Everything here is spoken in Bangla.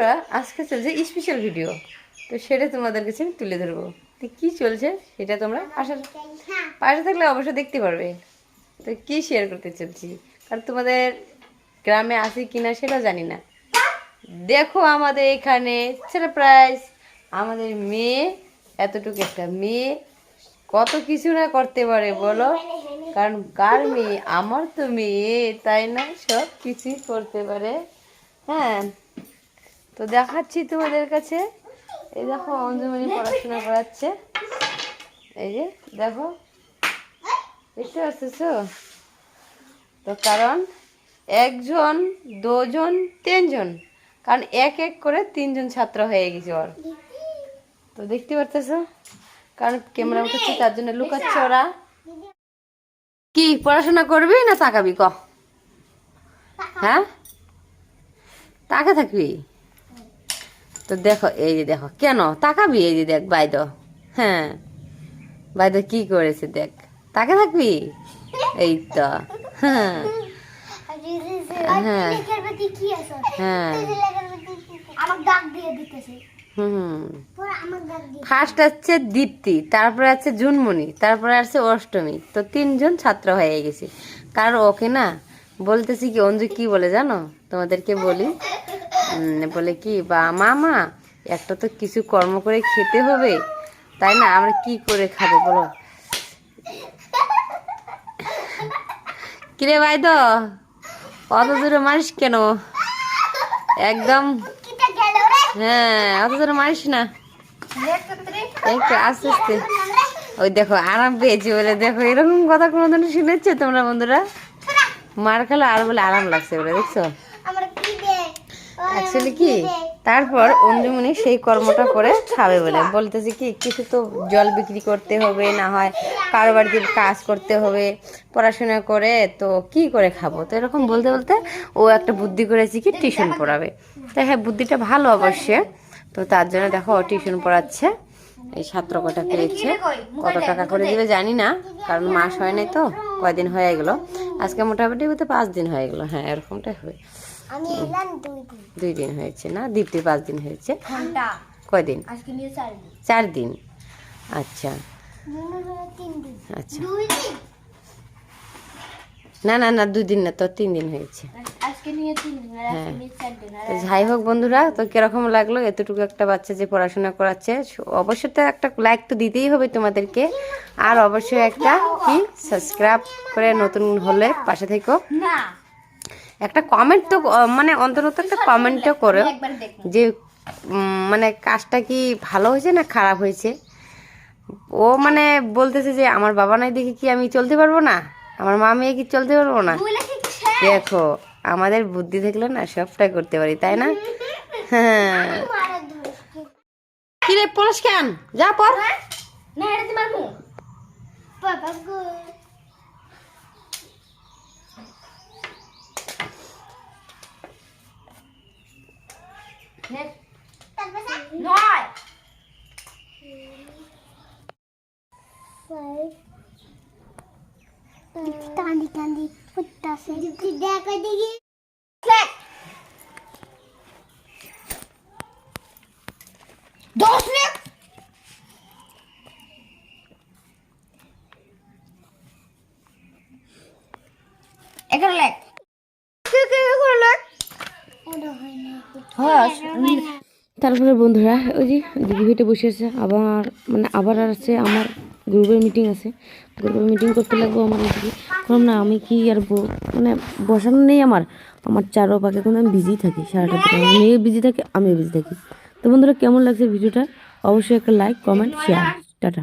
বন্ধুরা, আজকে চলছে স্পেশাল ভিডিও তো সেটা তোমাদের কাছে আমি তুলে ধরবো। তো কী চলছে সেটা তোমরা পাশে পাশে থাকলে অবশ্যই দেখতে পারবে। তো কি শেয়ার করতে চলছি? কারণ তোমাদের গ্রামে আসি কিনা সেটা জানি না। দেখো আমাদের এখানে সারপ্রাইজ আমাদের মেয়ে, এতটুকু একটা মেয়ে, কত কিছু না করতে পারে বলো? কারণ কার মেয়ে? আমার তো মেয়ে, তাই না? সব কিছুই করতে পারে। হ্যাঁ। তো দেখাচ্ছি তোমাদের কাছে। এই দেখো, অঞ্জুমণি পড়াশোনা করাচ্ছে। এই যে, দেখো। দেখতে পাচ্ছ? তো কারণ একজন, দুজন, তিনজন। কারণ এক এক করে তিনজন ছাত্র হয়ে গেছে ওর। তো দেখতে পারতেছো? কারণ ক্যামেরা উঠেছে, তার জন্য লুকাচ্ছে ওরা। কি, পড়াশোনা করবি না তাকাবি? ক? হ্যাঁ? তাকা থাকবি? তো দেখো, এই যে দেখো, কেন? তাকাবি এই যে দেখ বাইদ। হ্যাঁ। বাইদ কি করেছে দেখ। তাকে থাকবি? এই তো। হ্যাঁ। হ্যাঁ। হ্যাঁ। ফার্স্ট আছে দীপ্তি, তারপরে আছে জুনমণি, তারপরে আছে অষ্টমী। তো তিনজন ছাত্র হয়ে গেছে। কারণ ওকে না, বলতেছি কি, অঞ্জু কি বলে জানো? তোমাদেরকে বলি। বলে কি, বা মামা, একটা তো কিছু কর্ম করে খেতে হবে, তাই না? আমরা কি করে খাব বলো? কিরে ভাই তো, অত জোরে মারিস কেন? একদম হ্যাঁ অত জোরে মারিস না। আস্তে আস্তে। ওই দেখো, আরাম পেয়েছি বলে। দেখো, এরকম কথা কোনোদিন শুনেছো তোমরা বন্ধুরা? মার খেলো আর বলে আরাম লাগছে বলে, দেখছ? অ্যাকচুয়ালি কি, তারপর অঞ্জুমণি সেই কর্মটা করে খাবে বলে। বলতেছে কি, কিছু তো জল বিক্রি করতে হবে, না হয় কারও বাড়িতে কাজ করতে হবে, পড়াশোনা করে তো কি করে খাব? তো এরকম বলতে বলতে ও একটা বুদ্ধি করেছে কি, টিউশন পড়াবে। তো হ্যাঁ বুদ্ধিটা ভালো অবশ্যই। তো তার জন্য দেখো, ও টিউশন পড়াচ্ছে, এই ছাত্র কটা পেয়েছে। কত টাকা করে দিবে জানি না, কারণ মাস হয় নাই তো। কয়দিন হয়ে গেল? আজকে মোটামুটি হতে পাঁচ দিন হয়ে গেল। হ্যাঁ এরকমটা হয়ে। দুই দিন। হয়েছে না? দীপ্তি পাঁচ দিন হয়েছে। কয়দিন? চার দিন। চার দিন। আচ্ছা। আচ্ছা। না না না দুই দিন না তো তিন দিন হয়েছে। হ্যাঁ। যাই হোক বন্ধুরা তো কীরকম লাগল? এতটুকু একটা বাচ্চা যে পড়াশোনা করাচ্ছে অবশ্যই তো একটা লাইক তো দিতেই হবে তোমাদেরকে। আর অবশ্যই একটা কি সাবস্ক্রাইব করে নতুন হলে পাশে থেকো। একটা কমেন্ট তো মানে অন্তত একটা কমেন্টও করো যে মানে কাজটা কি ভালো হয়েছে না খারাপ হয়েছে? ও মানে বলতেছে যে আমার বাবা নাই দেখে কি আমি চলতে পারব না? আমার মা মেয়ে কি চলতে পারব না? দেখো আমাদের বুদ্ধি থাকলে না সবটাই করতে পারি তাই না? হ্যাঁ মারা ধরে কি রে পড়াস কেন? যা পর। না। এটা তোমার মুখ বাবা গো নয় কান্দি কান্দি ফুটতাছে দেখো দেখি দশ তারপরে বন্ধুরা, ওই যে দিদি ভিটে বসে আছে, আবার মানে আবার আছে আমার গ্রুপের মিটিং আছে। গ্রুপের মিটিং করতে লাগবো আমার কারণ না, আমি কি আর মানে বসানো নেই আমার। আমার চারো পাকে কিন্তু আমি বিজি থাকি সারাটা দিন। মেয়ে বিজি থাকে, আমিও বিজি থাকি। তো বন্ধুরা, কেমন লাগছে ভিডিওটা অবশ্যই একটা লাইক কমেন্ট শেয়ার